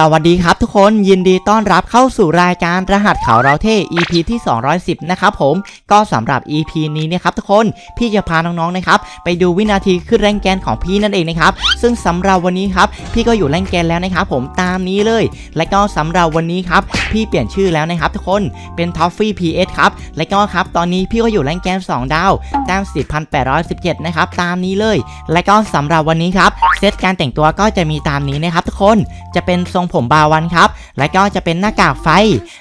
สวัสดีครับทุกคนยินดีต้อนรับเข้าสู่รายการรหัสเขาเราเท่ EP ที่ 210 นะครับผมก็สำหรับ EP นี้นะครับทุกคนพี่จะพาน้องๆนะครับไปดูวินาทีขึ้นแรงแกนของพี่นั่นเองนะครับซึ่งสำหรับวันนี้ครับพี่ก็อยู่แรงแกนแล้วนะครับผมตามนี้เลย และก็สำหรับวันนี้ครับพี่เปลี่ยนชื่อแล้วนะครับทุกคนเป็นท็อฟฟี่ PS ครับและก็ครับตอนนี้พี่ก็อยู่แรงแกน 2 ดาวแต้ม10,817นะครับตามนี้เลย และก็สำหรับวันนี้ครับเซตการแต่งตัวก็จะมีตามนี้นะครับทุกคนจะเป็นทรงผมบาวันครับและก็จะเป็นหน้ากากไฟ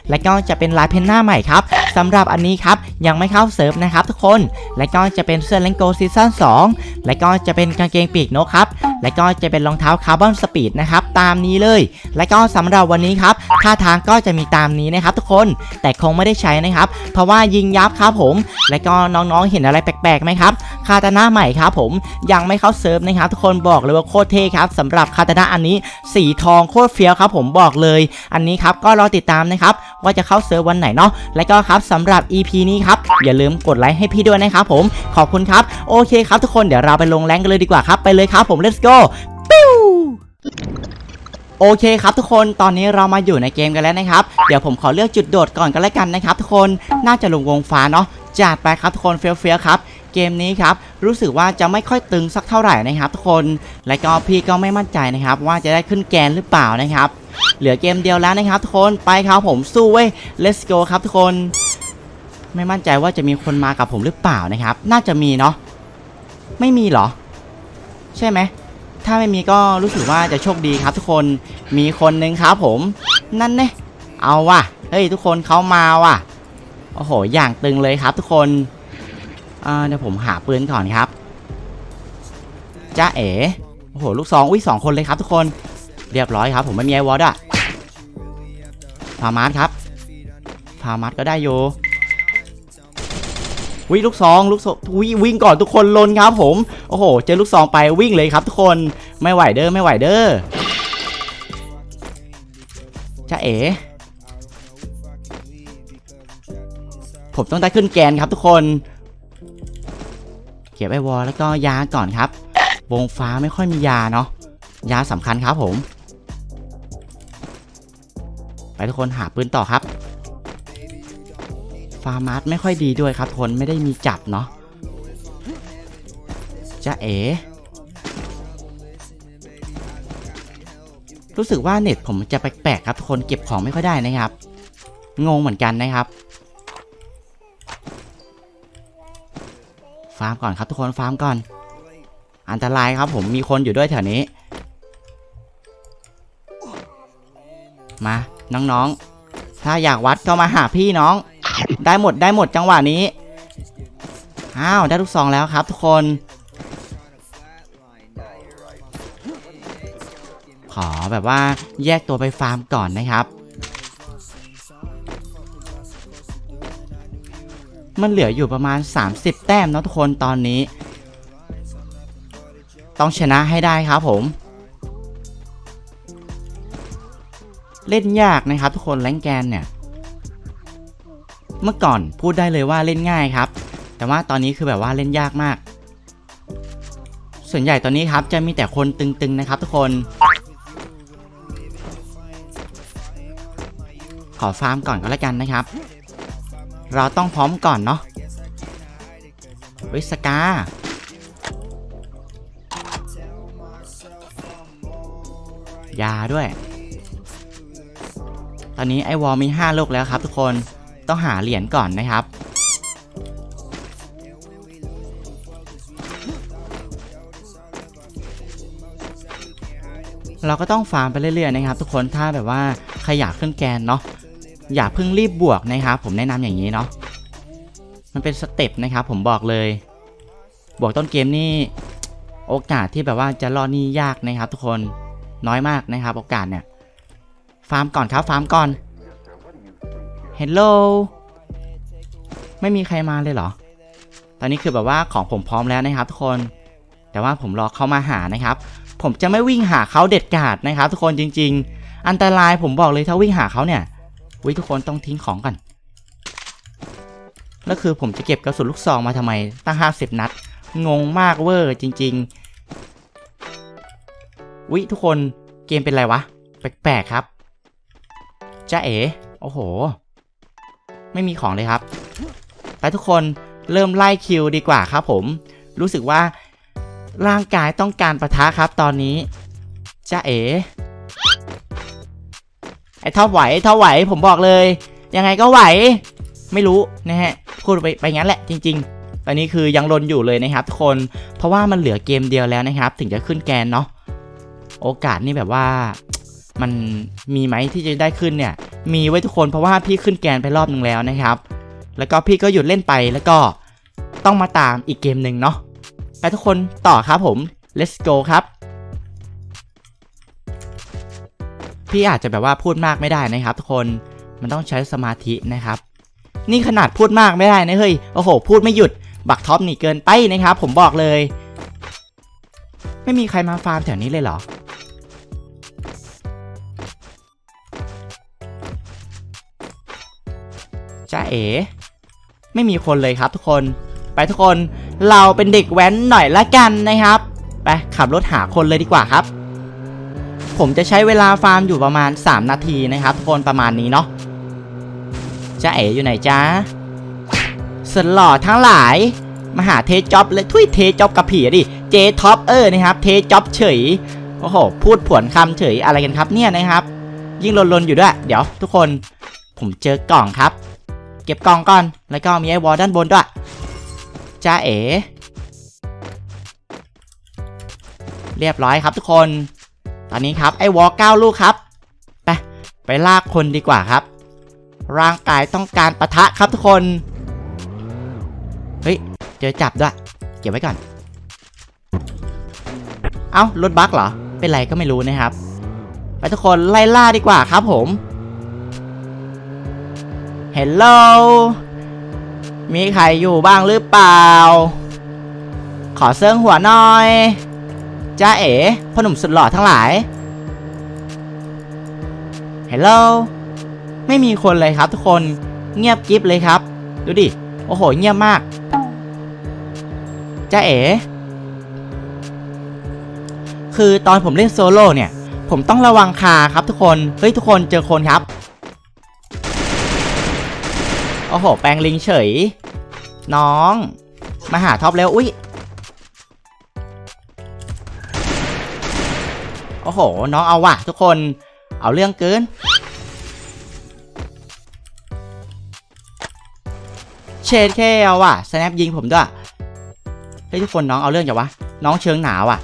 และก็จะเป็นลายเพนหน้าใหม่ครับสำหรับอันนี้ครับยังไม่เข้าเซิร์ฟนะครับทุกคน และก็จะเป็นเสื้อเลนโกซีซั่น2และก็จะเป็นกางเกงปีกนกครับ และก็จะเป็นรองเท้าคาร์บอนสปีดนะครับตามนี้เลย และก็สำหรับวันนี้ครับท่าทางก็จะมีตามนี้นะครับทุกคนแต่คงไม่ได้ใช้นะครับ เพราะว่ายิงยับครับผม และก็น้องๆเห็นอะไรแปลกๆไหมครับคาตาน่าใหม่ครับผมยังไม่เข้าเซิร์ฟนะครับทุกคนบอกเลยว่าโคตรเท่ครับสำหรับคาตาน่าอันนี้สีทองโคตรเฟี้ยวครับผมบอกเลย อันนี้ครับก็รอติดตามนะครับ ว่าจะเข้าเซิร์ฟวันไหนเนาะและก็ครับสำหรับ EP นี้ครับอย่าลืมกดไลค์ให้พี่ด้วยนะครับผมขอบคุณครับโอเคครับทุกคนเดี๋ยวเราไปลงแรงกันเลยดีกว่าครับไปเลยครับผม let's go ปิ้วโอเคครับทุกคนตอนนี้เรามาอยู่ในเกมกันแล้วนะครับ เดี๋ยวผมขอเลือกจุดโดดก่อนกันแล้วกันนะครับทุกคนน่าจะลงวงฟ้าเนาะจัดไปครับทุกคนเฟี้ยวๆครับ เกมนี้ครับรู้สึกว่าจะไม่ค่อยตึงสักเท่าไหร่นะครับ ทุกคน และก็พี่ก็ไม่มั่นใจนะครับว่าจะได้ขึ้นแกนหรือเปล่านะครับ เหลือเกมเดียวแล้วนะครับ ทุกคนไปครับผมสู้เว้ย let's go ครับทุกคน ไม่มั่นใจว่าจะมีคนมากับผมหรือเปล่านะครับ น่าจะมีเนาะไม่มีเหรอ ใช่ไหมถ้าไม่มีก็รู้สึกว่าจะโชคดีครับ ทุกคนมีคนหนึ่งครับผม นั่นเนี่ยเอาว่ะเฮ้ยทุกคนเขามาว่ะโอ้โหอย่างตึงเลยครับทุกคน เดี๋ยวผมหาปืนก่อนครับจ้าเอ๋โอ้โหลูกซองอุ้ยสองคนเลยครับทุกคนเรียบร้อยครับ ผมไม่มีไอวอร์ดอะฟาร์มาร์ครับฟาร์มาร์ก็ได้อยู่วิลูกซองลูกซองวิวิ่งก่อนทุกคนลนครับ ผมโอ้โห เจอลูกซองไปวิ่งเลยครับ ทุกคนไม่ไหวเด้อไม่ไหวเด้อจ้าเอ๋ผมต้องได้ขึ้นแกนครับทุกคน เก็บไอวอลแล้วก็ยาก่อนครับ วงฟ้าไม่ค่อยมียาเนาะยาสำคัญครับผม ไปทุกคนหาปืนต่อครับ ฟาร์มาร์ไม่ค่อยดีด้วยครับทุกคนไม่ได้มีจับเนาะจะเอ๋รู้สึกว่าเน็ตผมจะแปลกๆครับคนเก็บของไม่ค่อยได้นะครับ งงเหมือนกันนะครับ ฟาร์มก่อนครับทุกคนฟาร์มก่อน อันตรายครับผมมีคนอยู่ด้วยแถวนี้ มาน้องๆ ถ้าอยากวัดก็มาหาพี่น้อง ได้หมดได้หมดจังหวะนี้ อ้าวได้ลูกซองแล้วครับทุกคน ขอแบบว่าแยกตัวไปฟาร์มก่อนนะครับ มันเหลืออยู่ประมาณ 30 แต้มนะทุกคนตอนนี้ ต้องชนะให้ได้ครับผม เล่นยากนะครับทุกคนแรงแกนเนี่ย เมื่อก่อนพูดได้เลยว่าเล่นง่ายครับ แต่ว่าตอนนี้คือแบบว่าเล่นยากมาก ส่วนใหญ่ตอนนี้ครับจะมีแต่คนตึงๆนะครับทุกคนขอฟาร์มก่อนก็แล้วกันนะครับ เราต้องพร้อมก่อนเนาะวิสกายาด้วย ตอนนี้ไอวอลมี5โลกแล้วครับทุกคนต้องหาเหรียญก่อนนะครับ เราก็ต้องฟาร์มไปเรื่อยๆนะครับ ทุกคนถ้าแบบว่าใครอยากขึ้นแกนเนาะ อย่าเพิ่งรีบบวกนะครับผมแนะนำอย่างนี้เนาะมันเป็นสเต็ปนะครับผมบอกเลย บวกต้นเกมนี่โอกาสที่แบบว่าจะรอดนี่ยากนะครับ ทุกคนน้อยมากนะครับ โอกาสเนี่ย ฟาร์มก่อนครับฟาร์มก่อนเฮลโลไม่มีใครมาเลยเหรอ ตอนนี้คือแบบว่าของผมพร้อมแล้วนะครับทุกคน แต่ว่าผมรอเขามาหานะครับ ผมจะไม่วิ่งหาเขาเด็ดขาดนะครับ ทุกคนจริง ๆ อันตรายผมบอกเลยถ้าวิ่งหาเขาเนี่ย วิทุกคนต้องทิ้งของก่อนแล้วคือผมจะเก็บกระสุนลูกซองมาทำไมตั้ง 50 นัด งงมากเวอร์จริง ๆ วิทุกคนเกมเป็นไรวะ แปลกๆครับจ้าเอ๋โอ้โห ไม่มีของเลยครับ ไปทุกคนเริ่มไล่คิวดีกว่าครับผม รู้สึกว่าร่างกายต้องการประทะครับตอนนี้จ้าเอ๋ ไอ้เท่าไหวไอ้เท่าไหวผมบอกเลย ยังไงก็ไหว ไม่รู้นะฮะพูดไปไปงั้นแหละจริง ๆ ตอนนี้คือยังลนอยู่เลยนะครับทุกคนเพราะว่ามันเหลือเกมเดียวแล้วนะครับ ถึงจะขึ้นแกนเนาะโอกาสนี่แบบว่ามันมีไหมที่จะได้ขึ้นเนี่ย มีไว้ทุกคนเพราะว่าพี่ขึ้นแกนไปรอบหนึ่งแล้วนะครับ แล้วก็พี่ก็หยุดเล่นไปแล้วก็ต้องมาตามอีกเกมหนึ่งเนาะไปทุกคนต่อครับผม let's go ครับ พี่อาจจะแบบว่าพูดมากไม่ได้นะครับทุกคนมันต้องใช้สมาธินะครับ นี่ขนาดพูดมากไม่ได้นะเฮ้ยโอ้โห พูดไม่หยุดบักท็อปนี่เกินไปนะครับ ผมบอกเลย ไม่มีใครมาฟาร์มแถวนี้เลยเหรอจ้าเอ๋ไม่มีคนเลยครับทุกคนไปทุกคนเราเป็นเด็กแว้นหน่อยละกันนะครับ ไปขับรถหาคนเลยดีกว่าครับ ผมจะใช้เวลาฟาร์มอยู่ประมาณ 3 นาทีนะครับทุกคนประมาณนี้เนาะจ้าเอ๋อยู่ไหนจ้าสล่อทั้งหลายมาหาเทจ็อบเลยทุยเทจ็อบกับผีดิเจท็อปเออนะครับเทจ็อบเฉยโอ้โหพูดผวนคำเฉยอะไรกันครับเนี่ยนะครับ ยิ่งลนๆอยู่ด้วย เดี๋ยว ทุกคนผมเจอกล่องครับ เก็บกล่องก่อนแล้วก็มีไอ้วอลด้านบนด้วยจ้าเอ๋เรียบร้อยครับทุกคน อนนี้ครับไอ้วอลเก้าลูกครับ ไป ไปลากคนดีกว่าครับ ร่างกายต้องการปะทะครับทุกคน เฮ้ย เจอจับด้วย เก็บไว้ก่อน เอ้ารถบั๊กเหรอ เป็นไรก็ไม่รู้นะครับ ไปทุกคนไล่ล่าดีกว่าครับผมเฮลโลมีใครอยู่บ้างหรือเปล่า ขอเซิงหัวหน่อย จ้าเอ๋พ่อหนุ่มสุดหล่อทั้งหลายเฮลโลไม่มีคนเลยครับทุกคนเงียบกริบเลยครับ ดูดิ โอ้โห เงียบมากจ้าเอ๋คือตอนผมเล่นโซโล่เนี่ย ผมต้องระวังคาครับทุกคน เฮ้ย ทุกคนเจอคนครับ โอ้โห แปลงลิงเฉย น้อง มาหาท็อปแล้ว อุ้ย โอ้โห น้องเอาว่ะ ทุกคนเอาเรื่องเกิน เชดแค่เอาว่ะสแนปยิงผมด้วยเฮ้ยทุกคนน้องเอาเรื่องอย่าวะ น้องเชิงหนาวอะ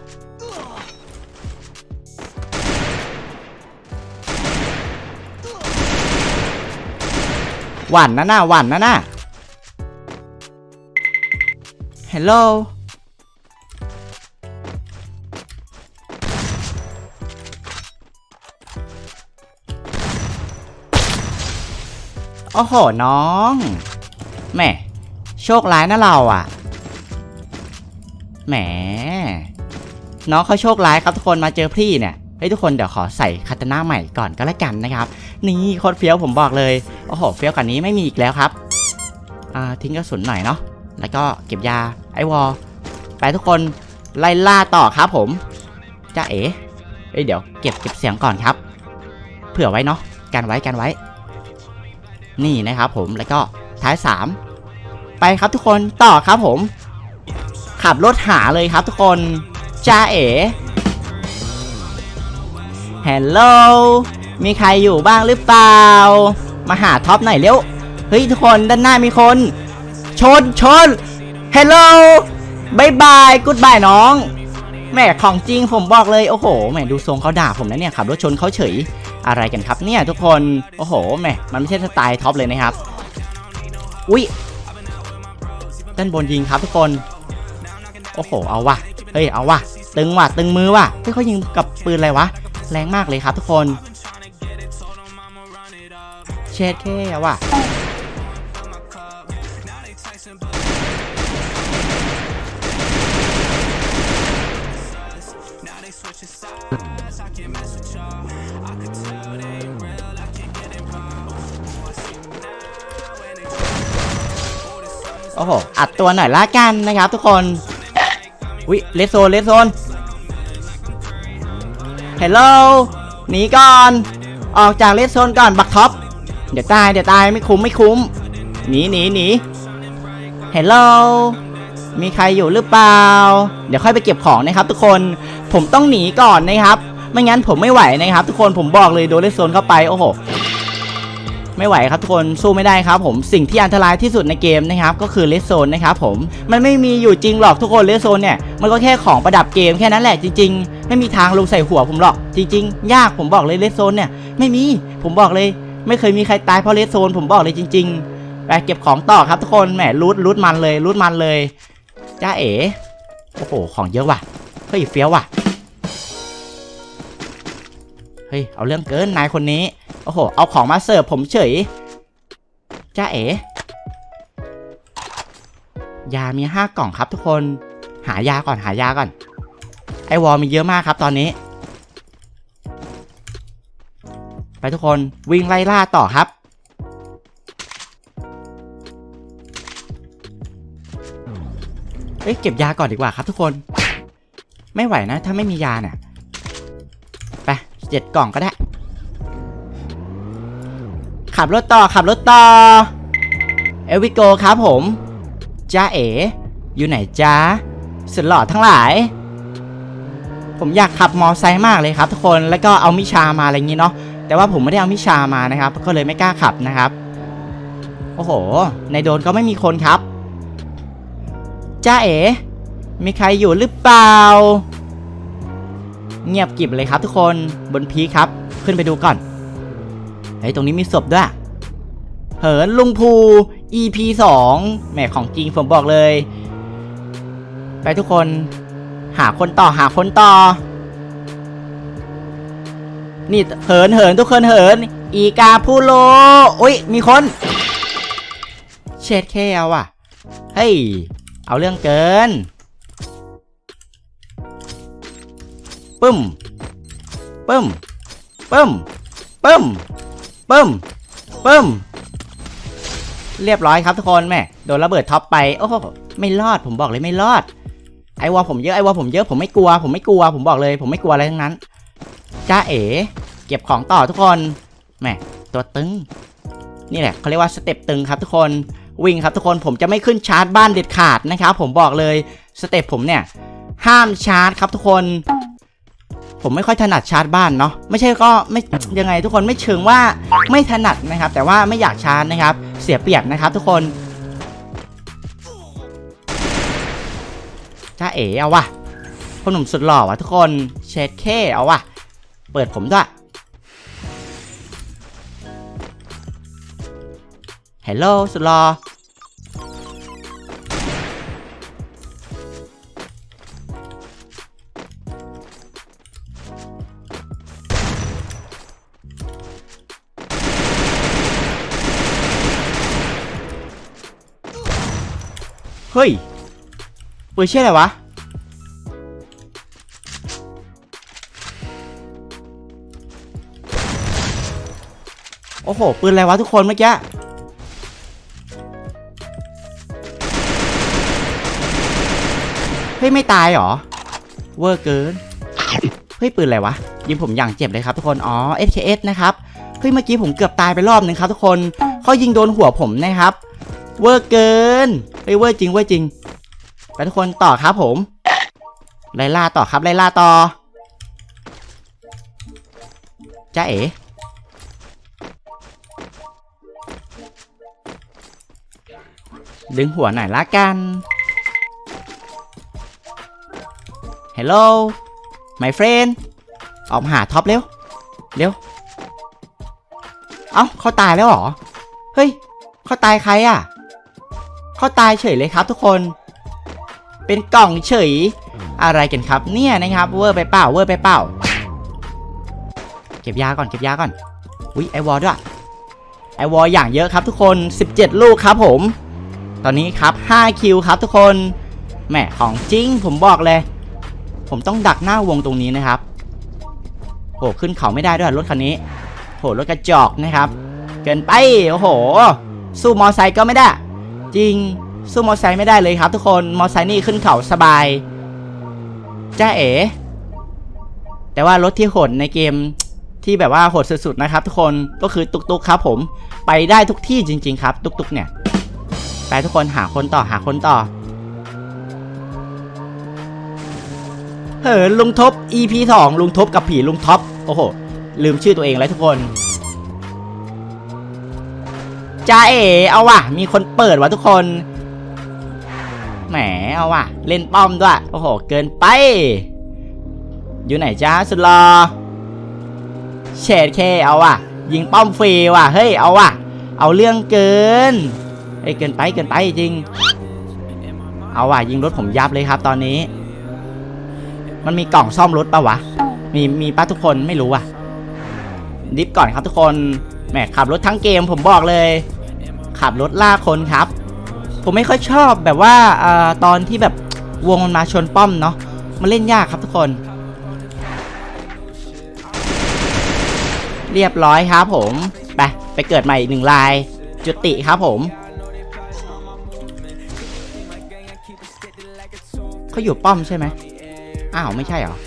หวันนะหน่าหวันนะน่าฮั โอ้โหน้องแหมโชคร้ายนะเราอะแหมน้องเขาโชคร้ายครับทุกคนมาเจอพี่เนี่ยเฮ้ยทุกคนเดี๋ยวขอใส่คาตาน่าใหม่ก่อนก็แล้วกันนะครับ นี่โคตรเฟี้ยวผมบอกเลยโอ้โหเฟี้ยวกว่านี้ไม่มีอีกแล้วครับอ่าทิ้งกระสุนหน่อยเนาะแล้วก็เก็บยาไอวอลไปทุกคนไล่ล่าต่อครับผมจ้าเอ๋เอ้ยเดี๋ยวเก็บเก็บเสียงก่อนครับ เผื่อไว้เนาะกันไว้กันไว้ นี่นะครับผมแล้วก็ท้าย 3 ไปครับทุกคนต่อครับผม ขับรถหาเลยครับทุกคนจ้าเอ๋ฮัลโหลมีใครอยู่บ้างหรือเปล่า มาหาท็อปหน่อยเร็ว เฮ้ยทุกคนด้านหน้ามีคน ชนชนฮัลโหลบายบายกูดบายน้องแหม่ของจริงผมบอกเลย โอ้โหแหม่ดูทรงเขาด่าผมนะเนี่ย ขับรถชนเขาเฉย อะไรกันครับเนี่ยทุกคน โอ้โหแหม่มันไม่ใช่สไตล์ท็อปเลยนะครับ อุ๊ยด้านบนยิงครับทุกคน โอ้โห เอาว่ะเฮ้ย เอาว่ะตึงว่ะ ตึงมือว่ะเฮ้ยเขายิงกับปืนอะไรวะ แรงมากเลยครับทุกคน เชดแค่ว่ะ อ้โห อัดตัวหน่อยละกันนะครับทุกคนวิเลสโซนเลสโซนเฮลโหลหนีก่อน ออกจากเลสโซนก่อนบักท็อป เดี๋ยวตายเดี๋ยวตายไม่คุ้มไม่คุ้ม หนีหนีหนีเฮลโลมีใครอยู่หรือเปล่า เดี๋ยวค่อยไปเก็บของนะครับ ทุกคน ผมต้องหนีก่อนนะครับ ไม่งั้นผมไม่ไหวนะครับ ทุกคนผมบอกเลยโดนเลสโซนเข้าไปโอ้โห ไม่ไหวครับทุกคนสู้ไม่ได้ครับผมสิ่งที่อันตรายที่สุดในเกมนะครับก็คือเลสโซนนะครับผมมันไม่มีอยู่จริงหรอกทุกคนเลสโซนเนี่ยมันก็แค่ของประดับเกมแค่นั้นแหละจริง ๆ ไม่มีทางลงใส่หัวผมหรอกจริง ๆ ยากผมบอกเลยเลสโซนเนี่ยไม่มีผมบอกเลย ไม่เคยมีใครตายเพราะเลสโซนผมบอกเลยจริง ๆ ไปเก็บของต่อครับทุกคนแหมรูดรูดมันเลยรูดมันเลยจ้าเอ๋โอ้โหของเยอะว่ะเฮ้ยเฟี้ยวว่ะ เฮ้ย เอาเรื่องเกินนายคนนี้ โอ้โห เอาของมาเสิร์ฟผมเฉย จ้าเอ๋ ยามีห้ากล่องครับทุกคน หายาก่อนหายาก่อน ไอวอลมีเยอะมากครับตอนนี้ ไปทุกคนวิ่งไล่ล่าต่อครับ เอ้ยเก็บยาก่อนดีกว่าครับทุกคน ไม่ไหวนะ ถ้าไม่มียาเนี่ย เจ็ดกล่องก็ได้ ขับรถต่อขับรถต่อเอวิโกครับผมจ้าเอ๋อยู่ไหนจ้าสุดหล่อทั้งหลาย ผมอยากขับมอไซค์มากเลยครับ ทุกคนแล้วก็เอามิชามาอะไรอย่างงี้เนาะแต่ว่าผมไม่ได้เอามิชามานะครับ ก็เลยไม่กล้าขับนะครับโอ้โห ในโดนก็ไม่มีคนครับจ้าเอ๋มีใครอยู่หรือเปล่า เงียบกริบเลยครับทุกคนบนพีครับ ขึ้นไปดูก่อนเฮ้ยตรงนี้มีศพด้วย เหินลุงภู EP 2แหมของจริงผมบอกเลย ไปทุกคน หาคนต่อหาคนต่อ นี่เหินเหินทุกคนเหิน อีกาพูโลอุ้ยมีคนเช็ดแค่เอาว่ะ เฮ้ย เอาเรื่องเกิน ปึ้มปึ้มปึ้มปึ้มปึ้มปึ้มเรียบร้อยครับทุกคนแม่โดนระเบิดท็อปไปโอ้โหไม่รอดผมบอกเลยไม่รอด ไอวอผมเยอะไอวอผมเยอะผมไม่กลัว ผมไม่กลัว ผมบอกเลย ผมไม่กลัวอะไรทั้งนั้นจ้าเอ๋เก็บของต่อทุกคนแม่ตัวตึงนี่แหละเขาเรียกว่าสเต็ปตึงครับทุกคนวิ่งครับทุกคนผมจะไม่ขึ้นชาร์จบ้านเด็ดขาดนะครับผมบอกเลยสเต็ปผมเนี่ยห้ามชาร์จครับทุกคน ผมไม่ค่อยถนัดชาร์จบ้านเนาะไม่ใช่ก็ไม่ยังไงทุกคนไม่เชิงว่าไม่ถนัดนะครับ แต่ว่าไม่อยากชาร์จนะครับ เสียเปรียบนะครับ ทุกคนจ้าเอ๋เอาวะพ่อหนุ่มสุดหล่อวะทุกคนเชดเคเอาวะเปิดผมด้วยฮัลโหลสุดหล่อ เฮ้ยปืนเชื่ออะไรวะ โอ้โห ปืนอะไรวะทุกคนเมื่อกี้เฮ้ย ไม่ตายเหรอ เวอร์เกิน เฮ้ย ปืนอะไรวะ ยิงผมอย่างเจ็บเลยครับทุกคน อ๋อ SKS นะครับ เฮ้ย เมื่อกี้ผมเกือบตายไปรอบหนึ่งครับทุกคนเขายิงโดนหัวผมนะครับ เวอร์เกินเฮ้ยเวอร์จริงเวอร์จริงไปทุกคนต่อครับผม ไล่ล่าต่อครับไล่ล่าต่อจ้าเอ๋ดึงหัวหน่อยละกัน Hello my friend ออกมาหาท็อปเร็ว เร็ว เอ้าเขาตายแล้วเหรอ เฮ้ยเขาตายใครอะ เขาตายเฉยเลยครับทุกคน เป็นกล่องเฉยอะไรกันครับ เนี่ยนะครับเวอร์ไปเปล่าเวอร์ไปเปล่า เก็บยาก่อนเก็บยาก่อน อุ๊ยไอวอลด้วยไอวอลอย่างเยอะครับทุกคน 17 ลูกครับผม ตอนนี้ครับ5คิวครับทุกคนแหมของจริงผมบอกเลย ผมต้องดักหน้าวงตรงนี้นะครับโหขึ้นเขาไม่ได้ด้วยรถคันนี้โหรถกระจอกนะครับ เกินไปโอ้โห สู้มอไซค์ก็ไม่ได้ จริงสู้มอไซค์ไม่ได้เลยครับ ทุกคนมอไซค์นี่ขึ้นเขาสบายจ้าเอ๋แต่ว่ารถที่โหดในเกมที่แบบว่าโหดสุดๆนะครับ ทุกคนก็คือตุกตุกครับ ผมไปได้ทุกที่จริง ๆ ครับ ตุกตุกเนี่ยไปทุกคนหาคนต่อหาคนต่อเหินลุงทบ EP 2ลุงทบกับผีลุงท็อปโอ้โหลืมชื่อตัวเองแล้วทุกคน จ้าเอ๋เอาว่ะ มีคนเปิดว่ะทุกคน แหมเอาว่ะ เล่นป้อมด้วย โอ้โห เกินไป อยู่ไหนจ้าสุดรอเฉดเคเอาว่ะ ยิงป้อมฟรีว่ะ เฮ้ย เอาว่ะ เอาเรื่องเกินเฮ้ยเกินไปเกินไปจริง เอาว่ะ ยิงรถผมยับเลยครับตอนนี้ มันมีกล่องซ่อมรถปะวะ มีมีป้าทุกคนไม่รู้อะดิฟก่อนครับทุกคนแหมขับรถทั้งเกมผมบอกเลย ขับรถล่าคนครับ ผมไม่ค่อยชอบแบบว่าเอ่อตอนที่แบบวงมันมาชนป้อมเนาะมันเล่นยากครับทุกคน เรียบร้อยครับผม ไปไปเกิดใหม่อีกหนึ่งลาย จุติครับผมเขาอยู่ป้อมใช่ไหมอ้าวไม่ใช่เหรอ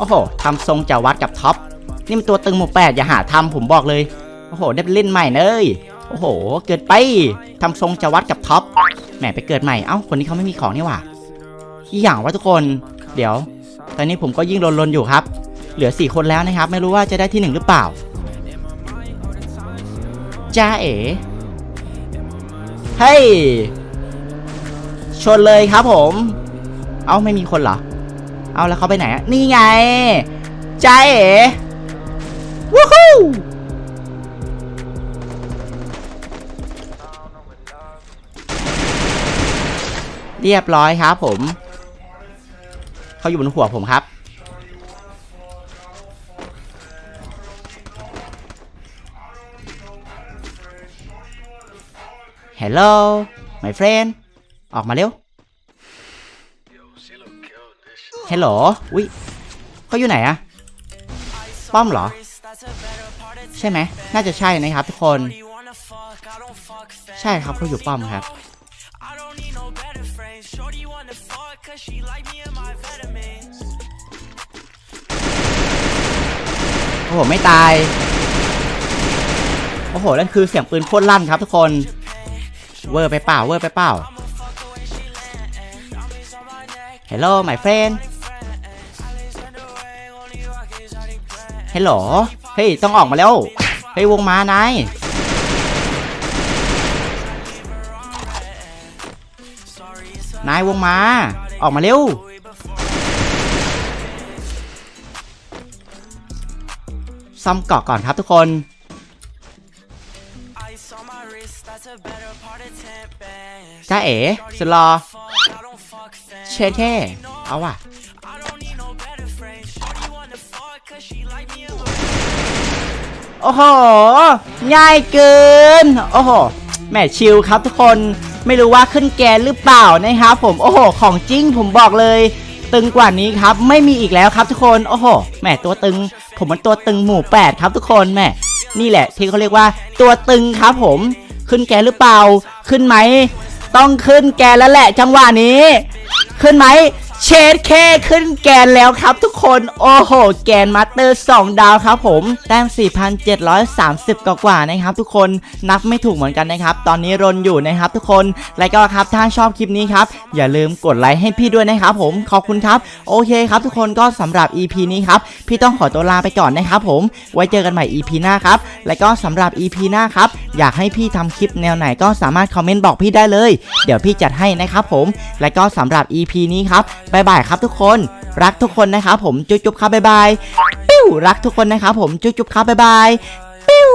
โอ้โหทำทรงจะวัดกับท็อป นี่มันตัวตึงหมู่แปดอย่าหาทำผมบอกเลย โอ้โห ได้เล่นใหม่เลยโอ้โห เกิดไปทำทรงจะวัดกับท็อป แหมไปเกิดใหม่ เอ้า คนนี้เขาไม่มีของนี่หว่าอีอย่างว่าทุกคน เดี๋ยว ตอนนี้ผมก็ยิ่งลนๆอยู่ครับ เหลือ 4 คนแล้วนะครับ ไม่รู้ว่าจะได้ที่หนึ่งหรือเปล่า จ้าเอ๋เฮ้ย ชนเลยครับผม เอ้า ไม่มีคนเหรอ เอาแล้วเขาไปไหนอะนี่ไงใจเอ๋วู้ฮู้เรียบร้อยครับผมเขาอยู่บนหัวผมครับ Hello my friend ออกมาเร็ว ฮัลโหลอุ้ยเขาอยู่ไหนอะป้อมเหรอ ใช่ไหมน่าจะใช่นะครับทุกคน ใช่ครับเขาอยู่ป้อมครับโอ้โหไม่ตายโอ้โหนั่นคือเสียงปืนโคตรลั่นครับทุกคน เวอร์ไปเปล่าเวอร์ไปเปล่า Hello my friend Hello เฮ้ยต้องออกมาแล้วเฮ้ยวงมานายนายวงมา ออกมาเร็วซ่อมเกาะก่อนครับทุกคนจ้าเอ๋สุดรอเชนแค่เอาว่ะ โอ้โห ง่ายเกิน โอ้โห แหมชิลครับทุกคน ไม่รู้ว่าขึ้นแกนหรือเปล่านะครับผม โอ้โห ของจริงผมบอกเลย ตึงกว่านี้ครับ ไม่มีอีกแล้วครับทุกคน โอ้โห แหมตัวตึง ผมมันตัวตึงหมู่แปดครับทุกคน แหม นี่แหละที่เขาเรียกว่าตัวตึงครับผม ขึ้นแกนหรือเปล่า ขึ้นไหม ต้องขึ้นแกนแล้วแหละ จังหวะนี้ ขึ้นไหม เชดเคขึ้นแกนแล้วครับทุกคน โอ้โห แกนมาสเตอร์ 2 ดาวครับผม แต้ม 4,730 กว่ากว่านะครับทุกคนนับไม่ถูกเหมือนกันนะครับ ตอนนี้รนอยู่นะครับทุกคน และก็ครับถ้าชอบคลิปนี้ครับ อย่าลืมกดไลค์ให้พี่ด้วยนะครับผม ขอบคุณครับ โอเคครับทุกคนก็สำหรับ EP นี้ครับ พี่ต้องขอตัวลาไปก่อนนะครับผม ไว้เจอกันใหม่ EP หน้าครับ และก็สำหรับ EP หน้าครับ อยากให้พี่ทำคลิปแนวไหนก็สามารถคอมเมนต์บอกพี่ได้เลย เดี๋ยวพี่จัดให้นะครับผม และก็สำหรับ EP นี้ครับบายบายครับทุกคน รักทุกคนนะครับผมจุ๊บจุ๊บครับบายบายปิ้วรักทุกคนนะครับผมจุ๊บจุ๊บครับบายบายปิ้ว